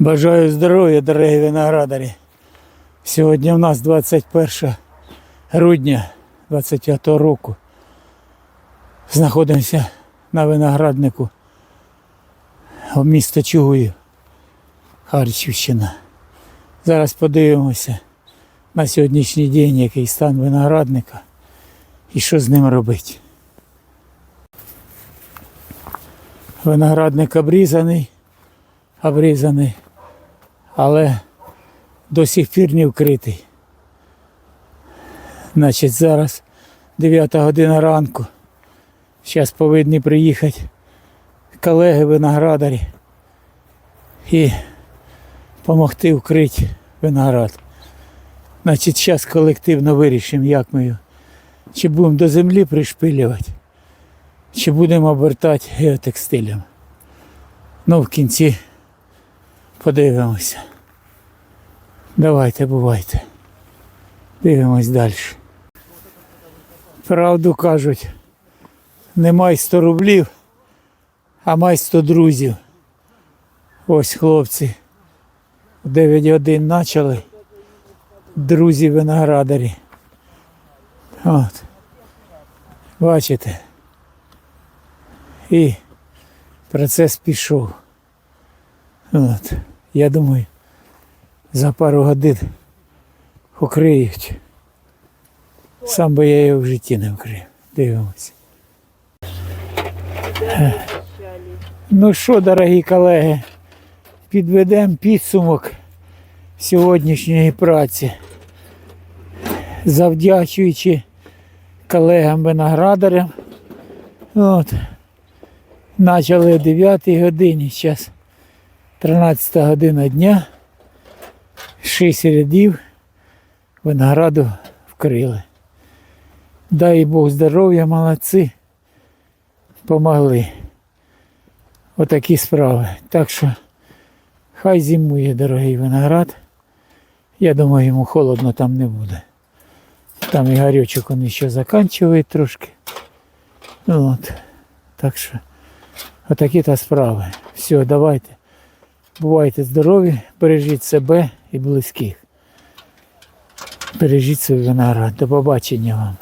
Бажаю здоров'я, дорогі виноградарі. Сьогодні у нас 21 грудня 25 року. Знаходимося на винограднику в місто Чугуїв, Харківщина. Зараз подивимося на сьогоднішній день, який стан виноградника і що з ним робити. Виноградник обрізаний, обрізаний, але до сих пір не вкритий. Значить, зараз 9 година ранку. Зараз повинні приїхати колеги виноградарі і допомогти вкрити виноград. Значить, зараз колективно вирішимо, як ми його. Чи будемо до землі пришпилювати, чи будемо обертати геотекстилем. Ну, в кінці подивимося. Давайте, бувайте. Дивимось далі. Правду кажуть, не май 100 рублів, а май 100 друзів. Ось хлопці. В 9 годин почали. Друзі виноградарі. От. Бачите. І процес пішов. От. Я думаю, за пару годин укриють. Сам би я його в житті не вкрив. Дивимося. Ну що, дорогі колеги, підведемо підсумок сьогоднішньої праці, завдячуючи колегам виноградарям. От. Почали о 9 годині, зараз 13 година дня, 6 рядів винограду вкрили. Дай Бог здоров'я, молодці, помогли. Отакі справи. Так що хай зимує дорогий виноград. Я думаю, йому холодно там не буде. Там і гарячок він ще закінчує трошки. Ну, От. Так що отакі та справи. Все, давайте. Бувайте здорові, бережіть себе і близьких. Бережіть свій виноград. До побачення вам.